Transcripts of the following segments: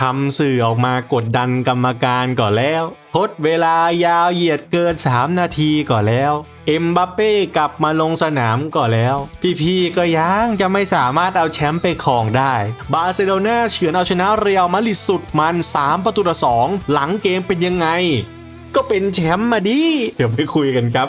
ทำสื่อออกมากดดันกรรมการก่อนแล้วทดเวลายาวเหยียดเกิน 3 นาทีก่อนแล้ว เอ็มบัปเป้กลับมาลงสนามก่อนแล้ว พี่ๆก็ยังจะไม่สามารถเอาแชมป์ไปครองได้ บาร์เซโลนาเฉือนเอาชนะเรอัลมาดริดสุดมัน 3 ประตูต่อ2หลังเกมเป็นยังไง ก็เป็นแชมป์มาดิ เดี๋ยวไปคุยกันครับ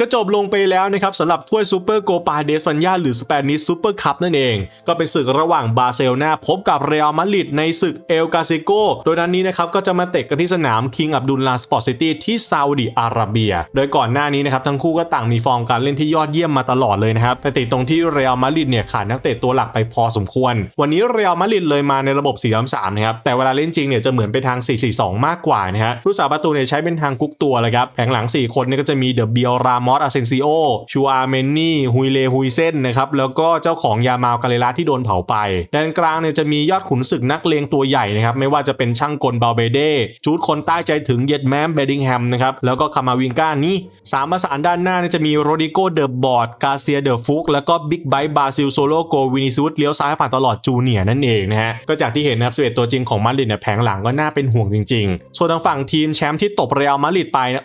ก็จบลงไปแล้วนะครับสำหรับถ้วยซูเปอร์โกปาเดสปันยาหรือสเปนิสซูเปอร์คัพนั่นเอง ก็เป็นศึกระหว่างบาร์เซโลนาพบกับเรอัลมาดริดในศึกเอลกาซิโกโดยนัดนนี้นะครับก็จะมาเตะกันที่สนามคิงอับดุลลาสปอร์ตซิตี้ที่ซาอุดิอาระเบีย โดยก่อนหน้านี้นะครับทั้งคู่ก็ต่างมีฟอร์มการเล่นที่ยอดเยี่ยมมาตลอดเลยนะครับแต่ติดตรงที่เรอัลมาดริดเนี่ยขาดนักเตะตัวหลักไปพอสมควร วันนี้เรอัลมาดริดเลยมาในระบบ 4-3-3 นะครับแต่เวลาเล่นจริงเนี่ยจะเหมือนไปทาง 4-4-2 มากกว่านะฮะผู้สาประตูเนี่ยใช้เป็นทางกุ๊กตัวเลยครับแผงหลัง 4 คนเนี่ยก็จะมีเดอะเบียรามมอสอาเซนซิโอชูอาเมนนี่ฮุยเลฮุยเซนนะครับแล้วก็เจ้าของยามาวกาเลราที่โดนเผาไปด้านกลางเนี่ยจะมียอดขุนศึกนักเลงตัวใหญ่นะครับไม่ว่าจะเป็นช่างกลบาเบเดจูดคนใต้ใจถึงเย็ดแมมเบดิงแฮมนะครับแล้วก็คามาวิงก้านี่สามประสานด้านหน้าเนี่ยจะมีโรดิโกเดอะบอร์ดกาเซียเดอะฟุกแล้วก็บิ๊กไบต์บาซิลโซโลโกวินิซูสเลี้ยวซ้ายผ่านตลอดจูเนียร์นั่นเองนะฮะก็จากที่เห็นนะครับ11ตัวจริงของมาดริดเนี่ยแผงหลังก็น่าเป็นห่วงจริง ๆ ส่วนทางฝั่งทีมแชมป์ที่ตบเรอัลมาดริดไปนะ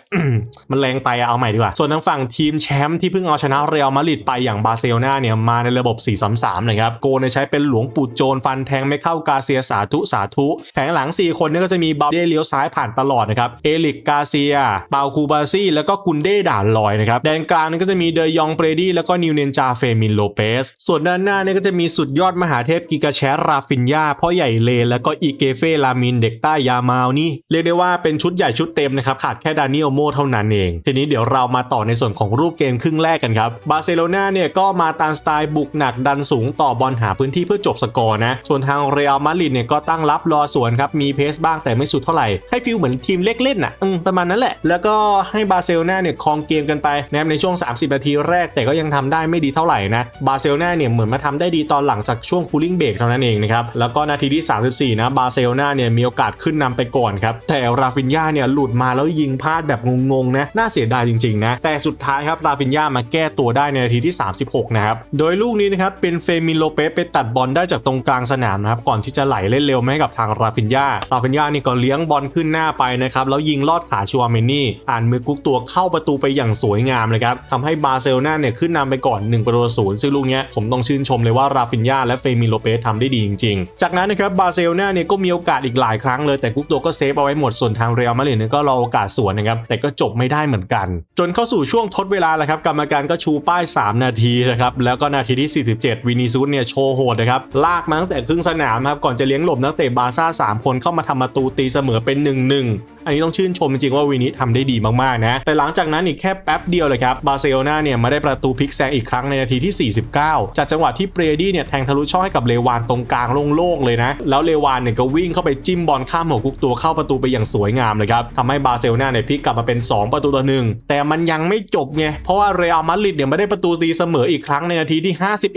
มันแรงไปอะเอาใหม่ดีกว่าส่วนทางฝังทีมแชมป์ที่เพิ่งเอาชนะเรอัลมาดริดไปอย่างบาร์เซโลนาเนี่ยมาในระบบ 4-3-3 นะครับ โกเนใช้เป็นหลวงปู่โจรฟันแทงไม่เข้ากาเซียสาธุสาธุ แผงหลัง 4 คนเนี่ยก็จะมีบาเดเลี้ยวซ้ายผ่านตลอดนะครับ เอลิกกาเซียเปาคูบาซี่ แล้วก็กุนเด้ด่านลอยนะครับ แดนกลางนี่ก็จะมีเดยองเปรดี้แล้วก็นิวเนนจาเฟมินโลเปส ส่วนด้านหน้าเนี่ยก็จะมีสุดยอดมหาเทพกิกาแชรราฟินยาพ่อใหญ่เลแล้วก็อีเกเฟลามินเด็กใต้ยามาวนี่เรียกได้ว่าเป็นชุดใหญ่ชุดเต็มนะครับขาดแค่ดานิโอโมเท่านั้นเอง ทีนี้เดี๋ยวเรามาต่อในส่วนของรูปเกมครึ่งแรกกันครับบาร์เซโลนาเนี่ยก็มาตามสไตล์บุกหนักดันสูงต่อบอลหาพื้นที่เพื่อจบสกอร์นะส่วนทางเรอัลมาดริดเนี่ยก็ตั้งรับรอสวนครับมีเพสบ้างแต่ไม่สุดเท่าไหร่ให้ฟิลเหมือนทีมเล็กเล่นอะอืมประมาณนั้นแหละ แล้วก็ให้บาร์เซโลนาเนี่ยครองเกมกันไปนะครับในช่วง 30 นาทีแรกแต่ก็ยังทำได้ไม่ดีเท่าไหร่นะบาร์เซโลนาเนี่ยเหมือนมาทำได้ดีตอนหลังจากช่วงคูลิ่งเบรกเท่านั้นเองนะครับแล้วก็นาทีที่ 34 นะบาร์เซโลนาเนี่ยมีโอกาสขึ้นนำไปก่อนครับแต่ราฟินยาเนี่ยหลุดมาแล้วยิงพลาดแบบงงๆนะน่าเสียดายจริงๆนะแต่สุดท้ายครับราฟินยามาแก้ตัวได้ในนาทีที่ 36 นะครับ โดยลูกนี้นะครับเป็นเฟมินโลเปสไปตัดบอลได้จากตรงกลางสนามนะครับก่อนที่จะไหลเล่นเร็วมาให้กับทางราฟินยาราฟินยานี่ก็เลี้ยงบอลขึ้นหน้าไปนะครับแล้วยิงลอดขาชัวเมนี่ อ่านมือกุ๊กตัวเข้าประตูไปอย่างสวยงามเลยครับทำให้บาร์เซโลนาเนี่ยขึ้นนำไปก่อน1ประตูศูนย์ซึ่งลูกเนี้ยผมต้องชื่นชมเลยว่าราฟินยาและเฟมินโลเปสทำได้ดีจริงๆ จากนั้นนะครับบาร์เซโลนาเนี่ยก็มีโอกาสอีกหลายครั้งเลยแต่กุ๊กตัวก็เซฟเอาไว้หมดส่วนทางเรอัลมาดริดเนี่ยก็รอโอกาสสวนนะครับแต่ก็จบไม่ได้เหมือนกัน จนเข้าสู่ช่วงงทดเวลาแหละครับกรรมการก็ชูป้าย 3 นาทีนะครับแล้วก็นาทีที่ 47 วินิซูสเนี่ยโชว์โหดนะครับลากมาตั้งแต่ครึ่งสนามนะครับก่อนจะเลี้ยงหลบนักเตะบาร์ซ่า3 คนเข้ามาทำประตูตีเสมอเป็น 1-1 อันนี้ต้องชื่นชมจริงๆว่าวินิทำได้ดีมากๆนะ แต่หลังจากนั้นอีกแค่แป๊บเดียวเลยครับบาร์เซโลนาเนี่ยมาได้ประตูพลิกแซงอีกครั้งในนาทีที่ 49 จากจังหวะที่เปรดี้เนี่ยแทงทะลุช่องให้กับเลวานตรงกลางโล่งๆเลยนะ แล้วเลวานเนี่ยก็วิ่งเข้าไปจิ้มบอลข้ามหัวกุกตัวเข้าประตูไปอย่างสวยงามเลยครับทำให้บาร์เซโลนาเนี่ยพลิกกลับมาเป็น 2 ประตูต่อหนึ่งแต่มันยังไม่จบไงเพราะว่าเรอัลมาดริดเนี่ยไม่ได้ประตูตีเสมออีกครั้งในนาทีที่ 51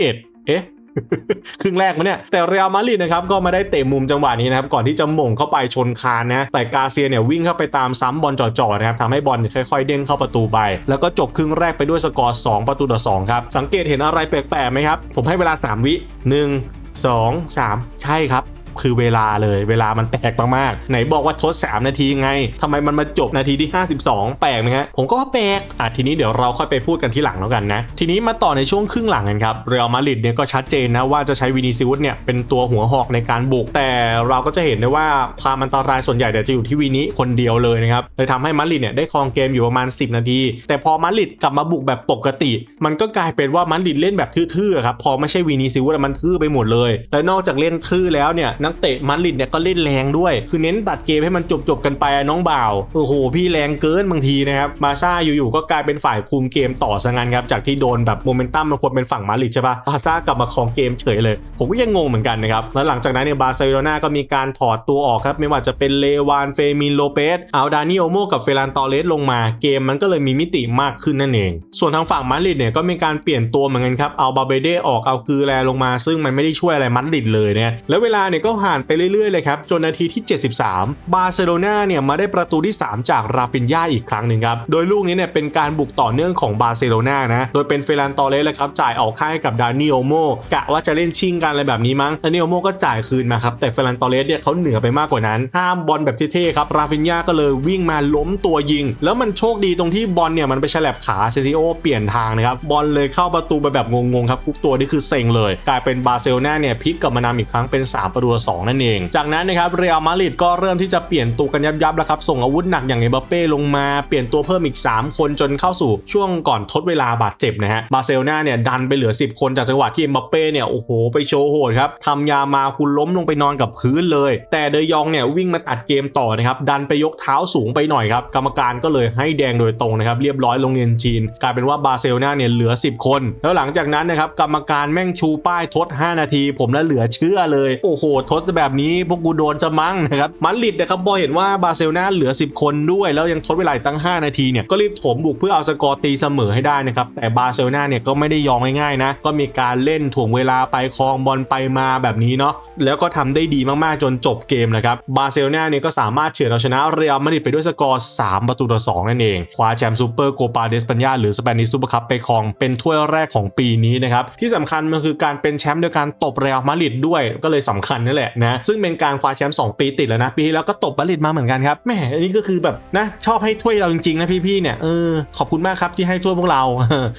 เอ๊ะ ครึ่งแรกมาเนี่ยแต่เรอัลมาดริดนะครับก็มาได้เตะมุมจังหวะนี้นะครับก่อนที่จะหม่งเข้าไปชนคานนะแต่กาเซียเนี่ยวิ่งเข้าไปตามซ้ำบอลจ่อๆนะครับทำให้บอลค่อยๆ เด้งเข้าประตูไป แล้วก็จบครึ่งแรกไปด้วยสกอร์ 2 ประตูต่อ2ครับสังเกตเห็นอะไรแปลกๆไหมครับผมให้เวลา 3 วิ 1 2 3 ใช่ครับ คือเวลาเลยเวลามันแปลกมากๆไหนบอกว่าทด 3 นาทีไงทำไมมันมาจบนาทีที่ 52 แปลกไหมฮะผมก็ว่าแปลกอะทีนี้เดี๋ยวเราค่อยไปพูดกันที่หลังแล้วกันนะ ทีนี้มาต่อในช่วงครึ่งหลังกันครับเรอัลมาดริดเนี่ยก็ชัดเจนนะว่าจะใช้วินิซิอุสเนี่ยเป็นตัวหัวหอกในการบุก แต่เราก็จะเห็นได้ว่าความอันตรายส่วนใหญ่เดี๋ยวจะอยู่ที่วินิคนเดียวเลยนะครับเลยทำให้มาดริดเนี่ยได้ครองเกมอยู่ประมาณ 10 นาที แต่พอมาดริดกลับมาบุกแบบปกติ มันก็กลายเป็นว่ามาดริดเล่นแบบทื่อๆครับพอไม่ใช่วินิซิอุสมันทื่อไปหมดเลย และนอกจากเล่นทื่อแล้วเนี่ยนักเตะมาดริดเนี่ยก็เล่นแรงด้วย คือเน้นตัดเกมให้มันจบๆกันไปน้องบ่าวโอ้โหพี่แรงเกินบางทีนะครับมาซ่าอยู่ๆก็กลายเป็นฝ่ายคุมเกมต่อซะงั้นครับจากที่โดนแบบโมเมนตัมมันควรเป็นฝั่งมาดริดใช่ปะบาซ่ากลับมาครองเกมเฉยเลย ผมก็ยังงงเหมือนกันนะครับแล้วหลังจากนั้นเนี่ยบาร์เซโลนาก็มีการถอดตัวออกครับไม่ว่าจะเป็นเลวานเฟมินโลเปสเอาดานิโอโมกับเฟรานตอเรสลงมาเกมมันก็เลยมีมิติมากขึ้นนั่นเอง ส่วนทางฝั่งมาดริดเนี่ยก็มีการเปลี่ยนตัวเหมือนกันครับเอาบาเบเดออกเอากือแลลงมา ซึ่งมันไม่ได้ช่วยอะไรมาดริดเลยนะแล้วเวลาเนี่ยก็ผ่านไปเรื่อยๆเลยครับ จนนาทีที่ 73 บาร์เซโลนาเนี่ยมาได้ประตูที่ 3 จากราฟินยาอีกครั้งหนึ่งครับ โดยลูกนี้เนี่ยเป็นการบุกต่อเนื่องของบาร์เซโลนานะ โดยเป็นเฟรนตอเรสเลยครับ จ่ายออกข้างให้กับดานิโอโมกะว่าจะเล่นชิงกันอะไรแบบนี้มั้งดานิโอโมก็จ่ายคืนมาครับ แต่เฟรนตอเรสเนี่ยเขาเหนือไปมากกว่านั้น ห้ามบอลแบบเท่ๆครับ ราฟินยาก็เลยวิ่งมาล้มตัวยิง แล้วมันโชคดีตรงที่บอลเนี่ยมันไปฉลับขาเซซิโอเปลี่ยนทางนะครับ บอลเลยเข้าประตูไปแบบงงๆครับกุ๊กตัวนี่คือเซ็งเลย กลายเป็นบาร์เซโลนาเนี่ยพลิกกลับมานำอีกครั้งเป็น3ประตูต่อสองนั่นเอง จากนั้นนะครับเรอัลมาดริดก็เริ่มที่จะเปลี่ยนตัวกันยับๆแล้วครับส่งอาวุธหนักอย่างเอ็มบัปเป้ลงมาเปลี่ยนตัวเพิ่มอีก 3 คนจนเข้าสู่ช่วงก่อนทดเวลาบาดเจ็บนะฮะบาร์เซโลนาเนี่ยดันไปเหลือ 10 คนจากจังหวะที่เอ็มบัปเป้เนี่ยโอ้โหไปโชว์โหดครับทำยามาคุณล้มลงไปนอนกับพื้นเลย แต่เดยองเนี่ยวิ่งมาตัดเกมต่อนะครับดันไปยกเท้าสูงไปหน่อยครับกรรมการก็เลยให้แดงโดยตรงนะครับเรียบร้อยโรงเรียนจีน กลายเป็นว่าบาร์เซโลนาเนี่ยเหลือ 10 คน แล้วหลังจากนั้นนะครับกรรมการแม่งชูป้ายทด 5 นาที ผมแล้วเหลือเชื่อเลยโอ้โหทดแบบนี้พวกกูโดนจะมั้งนะครับมันลิดนะครับบอเห็นว่าบาร์เซโลนาเหลือ 10 คนด้วยแล้วยังทดเวลาตั้ง 5 นาทีเนี่ยก็รีบโถมบุกเพื่อเอาสกอร์ตีเสมอให้ได้นะครับแต่บาร์เซโลนาเนี่ยก็ไม่ได้ยอมง่ายๆนะก็มีการเล่นถ่วงเวลาไปคลองบอลไปมาแบบนี้เนาะแล้วก็ทำได้ดีมากๆจนจบเกมนะครับบาร์เซโลนาเนี่ยก็สามารถเฉือนเอาชนะเรอัลมาดริดไปด้วยสกอร์ 3 ประตูต่อ2นั่นเองคว้าแชมป์ซูเปอร์โกปาเดสปัญญาหรือสเปนิชซูเปอร์คัพไปครองเป็นถ้วยแรกของปีนี้นะครับที่สำคัญมันคือการเป็นแชมป์โดยการตบเรอัลมาดริดด้วยก็เลยสำคัญนั่นแหละนะ ซึ่งเป็นการคว้าแชมป์2ปีติดแล้วนะ ปีที่แล้วก็ตบมาดริดมาเหมือนกันครับแหมอันนี้ก็คือแบบนะชอบให้ถ้วยเราจริงๆนะพี่ๆเนี่ยเออขอบคุณมากครับที่ให้ถ้วยพวกเรา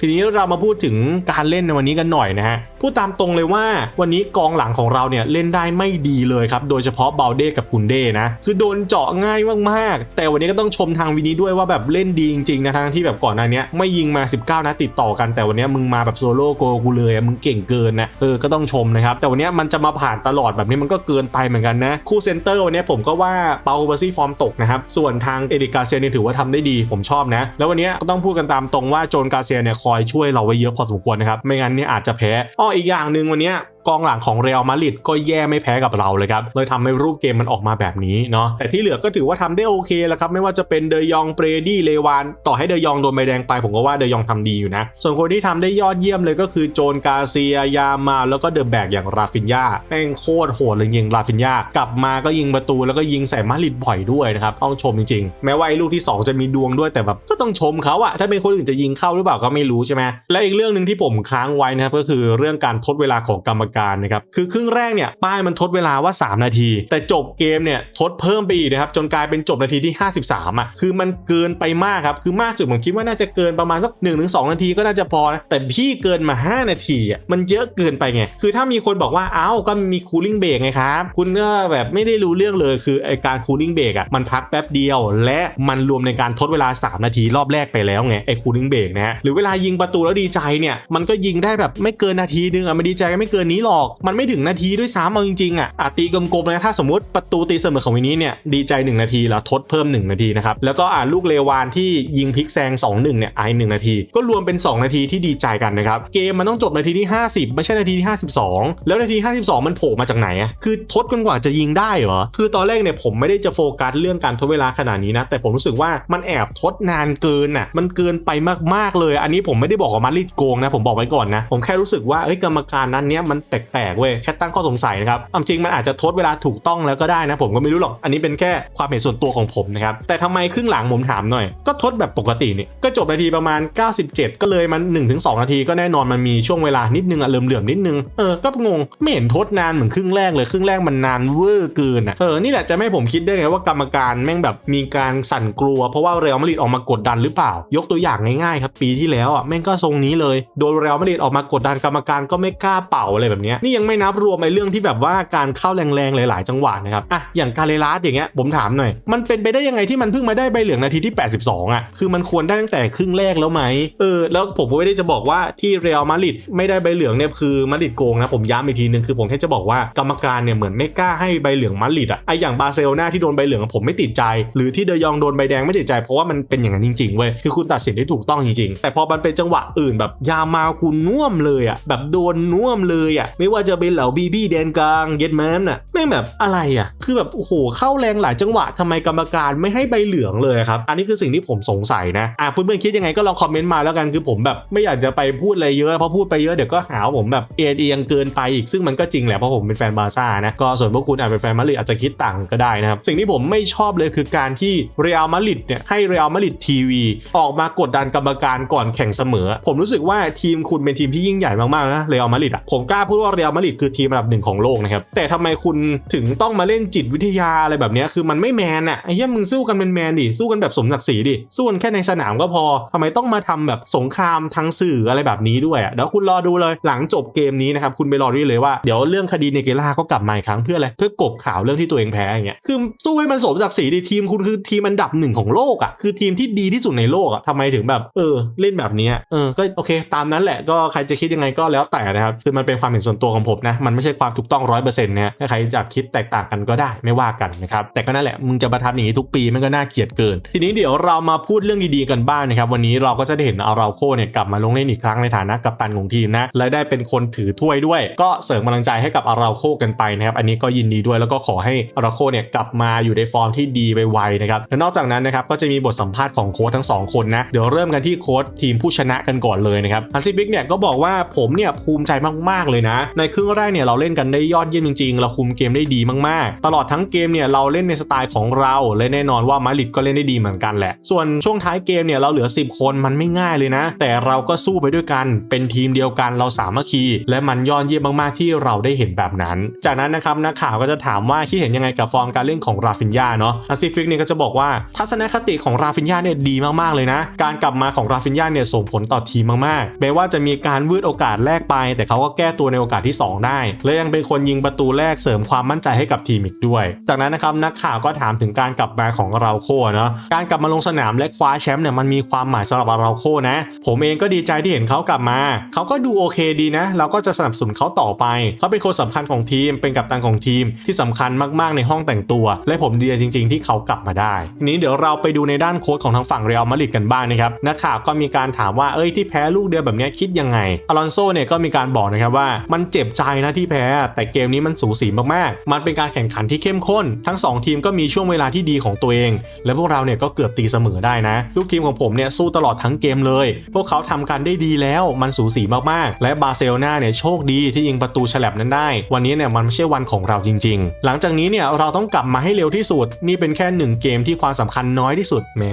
ทีนี้เรามาพูดถึงการเล่นในวันนี้กันหน่อยนะฮะพูดตามตรงเลยว่าวันนี้กองหลังของเราเนี่ยเล่นได้ไม่ดีเลยครับโดยเฉพาะเบลเด้กับกุนเด้นะคือโดนเจาะง่ายมากๆ แต่วันนี้ก็ต้องชมทางวินี้ด้วยว่าแบบเล่นดีจริงๆนะทั้งที่แบบก่อนหน้านี้ไม่ยิงมา 19นัดติดต่อกันแต่วันนี้มึงมาแบบโซโล่โกกูเลยมึงเก่งเกินนะเออก็ต้องชมนะครับแต่วันนี้มันจะมาผ่านตลอดแบบนี้มันก็เกินไปเหมือนกันนะ คู่เซนเตอร์วันนี้ผมก็ว่าเปาเบาซี่ฟอร์มตกนะครับ ส่วนทางเอริกาเซียนี่ถือว่าทำได้ดีผมชอบนะ แล้ววันนี้ก็ต้องพูดกันตามตรงว่าโจนกาเซียเนี่ยคอยช่วยเราไว้เยอะพอสมควรนะครับ ไม่งั้นเนี่ยอาจจะแพ้อ้ออีกอย่างหนึ่งวันนี้ กองหลังของเรอัลมาดริดก็แย่ไม่แพ้กับเราเลยครับเลยทำให้รูปเกมมันออกมาแบบนี้เนาะแต่ที่เหลือก็ถือว่าทำได้โอเคแล้วครับไม่ว่าจะเป็นเดยองเปรดี้เลวาน ต่อให้เดยองโดนใบแดงไปผมก็ว่าเดยองทำดีอยู่นะ ส่วนคนที่ทำได้ยอดเยี่ยมเลยก็คือโจนกาเซียยามาแล้วก็เดอะแบกอย่างราฟินยาแม่งโคตรโหดเลยยิงราฟินยากลับมาก็ยิงประตูแล้วก็ยิงใส่มาดริดบ่อยด้วยนะครับต้องชมจริงๆ แม้ว่าไอ้ลูกที่ 2 จะมีดวงด้วยแต่แบบก็ต้องชมเขาอะถ้าเป็นคนอื่นจะยิงเข้าหรือเปล่าก็ไม่รู้ใช่ไหมและอีกเรื่องหนึ่งที่ผมค้างไว้นะครับก็คือเรื่องการทดเวลาของกรรมการนะครับคือครึ่งแรกเนี่ยป้ายมันทดเวลาว่า 3 นาที แต่จบเกมเนี่ยทดเพิ่มไปอีกนะครับจนกลายเป็นจบนาทีที่ 53อะคือมันเกินไปมากครับคือมากสุดผมคิดว่าน่าจะเกินประมาณสัก1นถึงสนาทีก็น่าจะพอนะแต่พี่เกินมา 5 นาทีอะมันเยอะเกินไปไงคือถ้ามีคนบอกว่าเอ้าก็มีคูลิ่งเบรกไงครับคุณก็แบบไม่ได้รู้เรื่องเลยคือไอการคูลิ่งเบรกอะมันพักแป๊บเดียว และมันรวมในการทดเวลา 3 นาทีรอบแรกไปแล้วไงไอคูลิ่งเบรกนะฮะหรือเวลายิงประตูแล้วดีใจเนี่ยมันก็ยิงได้แบบไม่เกินนาทีนึงอะมันดีใจไม่เกินนีหรอก มันไม่ถึงนาทีด้วยซ้ำเอาจริงๆอะอาตีกลมๆเลยนะถ้าสมมติประตูตีเสมอของวินนี้เนี่ยดีใจ 1 นาทีแล้วทดเพิ่ม 1 นาทีนะครับแล้วก็อ่าลูกเลวานที่ยิงพลิกแซง2-1เนี่ยไอหนึ่งนาที ก็รวมเป็น 2 นาทีที่ดีใจกันนะครับเกมมันต้องจบนาทีที่ 50 ไม่ใช่นาทีที่ 52 แล้วนาที 52 มันโผล่มาจากไหนอะคือทดกันกว่าจะยิงได้เหรอคือตอนแรกเนี่ยผมไม่ได้จะโฟกัสเรื่องการทดเวลาขนาดนี้นะแต่ผมรู้สึกว่ามันแอบทดนานเกินอะมันเกินไปมากๆเลย อันนี้ผมไม่ได้บอกว่ามาริดโกงนะผมบอกไว้ก่อนนะผมแค่รู้สึกว่าเอ้ยกรรมการนั้นเนี้ยมันแปลกๆเว้ยแค่ตั้งข้อสงสัยนะครับเอาจริงมันอาจจะทดเวลาถูกต้องแล้วก็ได้นะ ผมก็ไม่รู้หรอก อันนี้เป็นแค่ความเห็นส่วนตัวของผมนะครับ แต่ทำไมครึ่งหลังผมถามหน่อย ก็ทดแบบปกตินี่ ก็จบนาทีประมาณ 97 ก็เลยมัน 1-2 นาทีก็แน่นอนมันมีช่วงเวลานิดนึงอะเหลื่อมๆนิดนึง เออ ก็งง ไม่เห็นทดนานเหมือนครึ่งแรกเลย ครึ่งแรกมันนานเวอร์เกินอะเออ นี่แหละจะไม่ผมคิดได้ไงว่ากรรมการแม่งแบบมีการสั่นกลัว เพราะว่าเรอัลมาดริดออกมากดดันหรือเปล่า ยกตัวอย่างง่ายๆครับปีที่แล้วอะแม่งก็ทรงนี้เลย โดนเรอัลมาดริดออกมากดดันกรรมการก็ไม่กล้าเป่าอะไรแบบนี้นี่ยังไม่นับรวมในเรื่องที่แบบว่าการเข้าแรงๆหลาย ๆ จังหวะนะครับอะอย่างกาเลรัสอย่างเงี้ยผมถามหน่อย มันเป็นไปได้ยังไงที่มันเพิ่งมาได้ใบเหลืองนาทีที่ 82อะคือมันควรได้ตั้งแต่ครึ่งแรกแล้วไหมเออแล้วผมก็ไม่ได้จะบอกว่าที่เรอัลมาดริดไม่ได้ใบเหลืองเนี่ยคือมาดริดโกงนะผมย้ำอีกทีนึงคือผมแค่จะบอกว่ากรรมการเนี่ยเหมือนไม่กล้าให้ใบเหลืองมาดริดอะไออย่างบาร์เซโลนาที่โดนใบเหลืองผมไม่ติดใจ หรือที่เดยองโดนใบแดงไม่ติดใจ เพราะว่ามันเป็นอย่างนั้นจริงๆเว้ยคือคุณตัดสินได้ถูกต้องจริงๆแต่พอมันเป็นจังหวะอื่นแบบยามาคุณน่วมเลยอะแบบโดนน่วมเลยอะไม่ว่าจะเป็นเหล่าบีบี้แดนกลางเย็ดแมนน่ะแม่งแบบอะไรอะ คือแบบโอ้โหเข้าแรงหลายจังหวะทำไมกรรมการไม่ให้ใบเหลืองเลยครับ อันนี้คือสิ่งที่ผมสงสัยนะอะเพื่อนๆคิดยังไงก็ลองคอมเมนต์มาแล้วกันคือผมแบบไม่อยากจะไปพูดอะไรเยอะเพราะพูดไปเยอะเดี๋ยวก็หาวผมแบบเอียงเอียงเกินไปอีกซึ่งมันก็จริงแหละเพราะผมเป็นแฟนบาร์ซ่านะก็ส่วนพวกคุณอาจเป็นแฟนมาริดอาจจะคิดต่างก็ได้นะครับสิ่งที่ผมไม่ชอบเลยคือการที่เรอัลมาริดเนี่ยให้เรอัลมาริดทีวีออกมากดดันกรรมการก่อนแข่งเสมอ ผมรู้สึกว่าทีมคุณเป็นทีมที่ยิ่งใหญ่มากๆนะเรอัลมาริดอะผมกล้าพูดว่าเรอัลมาดริดคือทีมอันดับหนึ่งของโลกนะครับ แต่ทำไมคุณถึงต้องมาเล่นจิตวิทยาอะไรแบบนี้คือมันไม่แมนอะไอ้เหี้ยมึงสู้กันเป็นแมนดิสู้กันแบบสมศักดิ์ศรีดิสู้กันแค่ในสนามก็พอทำไมต้องมาทำแบบสงครามทางสื่ออะไรแบบนี้ด้วยอะเดี๋ยวคุณรอดูเลยหลังจบเกมนี้นะครับคุณไปรอดูเลยว่าเดี๋ยวเรื่องคดีเนเกล่าก็กลับมาอีกครั้งเพื่ออะไรเพื่อกบข่าวเรื่องที่ตัวเองแพ้อย่างเงี้ยคือสู้ให้มันสมศักดิ์ศรีดิทีมคุณคือทีมอันดับหนึ่งของโลกอะคือทีมที่ดีที่สุดในโลกอะทำไมถึงแบบเออเล่นแบบนี้เออก็โอเค ตามนั้นแหละก็ใครจะคิดยังไงก็แล้วแต่นะครับคือมันเป็นความเห็นส่วนตัวของผมนะมันไม่ใช่ความถูกต้องร้อยเปอร์เซ็นต์นะถ้าใครจะคิดแตกต่างกันก็ได้ไม่ว่ากันนะครับแต่ก็นั่นแหละมึงจะประทับอย่างนี้ทุกปีมันก็น่าเกลียดเกิน ทีนี้เดี๋ยวเรามาพูดเรื่องดีๆกันบ้างนะครับวันนี้เราก็จะได้เห็นอาราโคเนี่ยกลับมาลงเล่นอีกครั้งในฐานะกัปตันของทีมนะและได้เป็นคนถือถ้วยด้วย ก็เสริมกำลังใจให้กับอาราโคกันไปนะครับอันนี้ก็ยินดีด้วยแล้วก็ขอให้อาราโคเนี่ยกลับมาอยู่ในฟอร์มที่ดีไวๆนะครับและนอกจากนั้นนะครับก็จะมีบทสัมภาษณ์ของโค้ชทั้งสองคนนะเดี๋ยวเริ่มกันที่โค้ชทีมผู้ชนะกันก่อนเลยนะครับฮันซี่บิ๊กเนี่ยก็บอกว่าผมเนี่ยภูมิใจมากๆเลยนะในครึ่งแรกเนี่ยเราเล่นกันได้ยอดเยี่ยมจริงๆ เราคุมเกมได้ดีมากๆ ตลอดทั้งเกมเนี่ยเราเล่นในสไตล์ของเราและแน่นอนว่ามาริดก็เล่นได้ดีเหมือนกันแหละ ส่วนช่วงท้ายเกมเนี่ยเราเหลือ 10 คนมันไม่ง่ายเลยนะ แต่เราก็สู้ไปด้วยกัน เป็นทีมเดียวกันเราสามัคคี และมันยอดเยี่ยมมากๆที่เราได้เห็นแบบนั้น จากนั้นนะครับนักข่าวก็จะถามว่าคิดเห็นยังไงกับฟอร์มการเล่นของราฟินยาเนาะอาซิฟิกเนี่ยก็จะบอกว่าทัศนคติของราฟินยาเนี่ยดีมากๆเลยนะ การกลับมาของราฟินยาเนี่ยส่งผลต่อทีมมากๆแม้ว่าจะมีการวืดโอกาสแรกไป แต่เขาก็แก้ตัวในโอกาสที่ 2 ได้ และยังเป็นคนยิงประตูแรกเสริมความมั่นใจให้กับทีมอีกด้วย จากนั้นนะครับนักข่าวก็ถามถึงการกลับมาของเราโคเนาะการกลับมาลงสนามและคว้าแชมป์เนี่ยมันมีความหมายสำหรับเราโคนะ ผมเองก็ดีใจที่เห็นเขากลับมาเขาก็ดูโอเคดีนะ เราก็จะสนับสนุนเขาต่อไปเขาเป็นคนสำคัญของทีม เป็นกัปตันของทีมที่สำคัญมากๆในห้องแต่งตัว และผมดีใจจริง ๆ ที่เขากลับมาได้ทีนี้เดี๋ยวเราไปดูในด้านโค้ชของทางฝั่งเรอัลมาดริดกันบ้างนะครับนักข่าวก็มีการถามว่าเอ้ยที่แพ้ลูกเดียวแบบนี้คิดยังไงอลอนโซเนี่ยก็มีการบอกนะครับว่ามันเจ็บใจนะที่แพ้ แต่เกมนี้มันสูสีมากๆ มันเป็นการแข่งขันที่เข้มข้น ทั้งสองทีมก็มีช่วงเวลาที่ดีของตัวเอง และพวกเราเนี่ยก็เกือบตีเสมอได้นะ ลูกทีมของผมเนี่ยสู้ตลอดทั้งเกมเลย พวกเขาทำกันได้ดีแล้วมันสูสีมากๆ และบาร์เซโลนาเนี่ยโชคดีที่ยิงประตูฉลับนั้นได้ วันนี้เนี่ยมันไม่ใช่วันของเราจริง ๆ หลังจากนี้เนี่ยเราต้องกลับมาให้เร็วที่สุด นี่เป็นแค่หนึ่งเกมที่ความสำคัญน้อยที่สุดแหม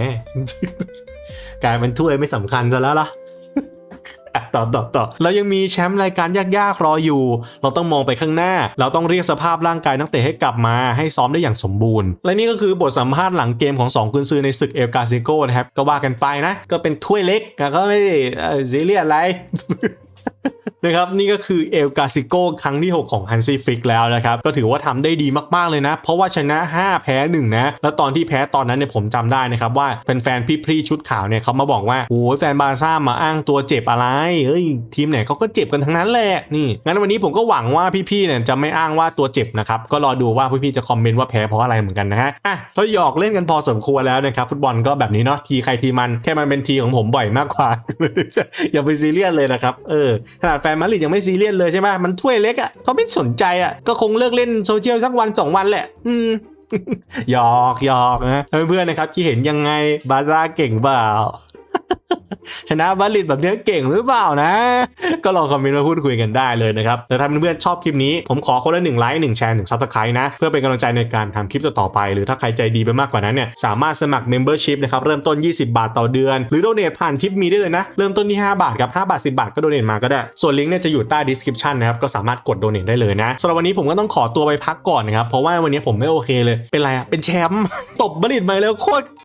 กลายเป็นถ้วยไม่สำคัญซะแล้วล่ะ ต่อต่อต่อเรายังมีแชมป์รายการยากๆรออยู่ เราต้องมองไปข้างหน้า เราต้องเรียกสภาพร่างกายนักเตะให้กลับมาให้ซ้อมได้อย่างสมบูรณ์ และนี่ก็คือบทสัมภาษณ์หลังเกมของ2กุนซือในศึกเอลกาซิโกนะครับก็ว่ากันไปนะ ก็เป็นถ้วยเล็กก็ไม่ได้เอ่อซีเรียสอะไร นะครับนี่ก็คือเอลกาซิโกครั้งที่ 6 ของฮันซี่ฟิกแล้วนะครับก็ถือว่าทำได้ดีมากๆเลยนะ เพราะว่าชนะ 5 แพ้ 1 นะ แล้วตอนที่แพ้ตอนนั้นเนี่ยผมจำได้นะครับว่าแฟนๆพี่พรีชุดขาวเนี่ยเขามาบอกว่าโอ้ยแฟนบาร์ซ่ามาอ้างตัวเจ็บอะไรเอ้ยทีมไหนเขาก็เจ็บกันทั้งนั้นแหละนี่งั้นวันนี้ผมก็หวังว่าพี่ๆเนี่ยจะไม่อ้างว่าตัวเจ็บนะครับก็รอดูว่าพี่ๆจะคอมเมนต์ว่าแพ้เพราะอะไรเหมือนกันนะฮะอะเขาหยอกเล่นกันพอสมควรแล้วนะครับฟุตบอลก็แบบนี้เนาะทีใครทีมันแค่มันเป็นทีของผมบ่อยมากกว่าอย่าไปซีเรียสเลยนะครับเออขนาดแฟนมาดริดยังไม่ซีเรียสเลยใช่ไหมมันถ้วยเล็กอะ่ะเขาไม่สนใจอะ่ะก็คงเลิกเล่นโซเชียลสักวันสองวันแหละ อืมหยอกหยอกนะเพื่อนๆนะครับคิดเห็นยังไงบาซ่าเก่งเปล่า ชนะบาลิดแบบนี้เก่งหรือเปล่านะ ก็ลองคอมเมนต์มาพูดคุยกันได้เลยนะครับแล้วถ้าเพื่อนๆชอบคลิปนี้ผมขอคนละหนึ่งไลค์หนึ่งแชร์หนึ่งซับสไครต์นะเพื่อเป็นกำลังใจในการทำคลิปต่อไป หรือถ้าใครใจดีไปมากกว่านั้นเนี่ยสามารถสมัคร Membership นะครับเริ่มต้น 20 บาทต่อเดือน หรือโดเนทผ่านคลิปมีได้เลยนะ เริ่มต้นที่ 5 บาทกับ 5 บาท 10 บาทก็โดเนทมาก็ได้ ส่วนลิงก์เนี่ยจะอยู่ใต้ description นะครับก็สามารถกดโดเนทได้เลยนะสำหรับวันนี้ผมก็ต้องขอตัวไปพักก่อนนะครับเพราะว่าวันนี้ผมไม่โอเคเลยเป็นไรอะเป็นแชมป์ตบบาลิดไปแล้วโคตร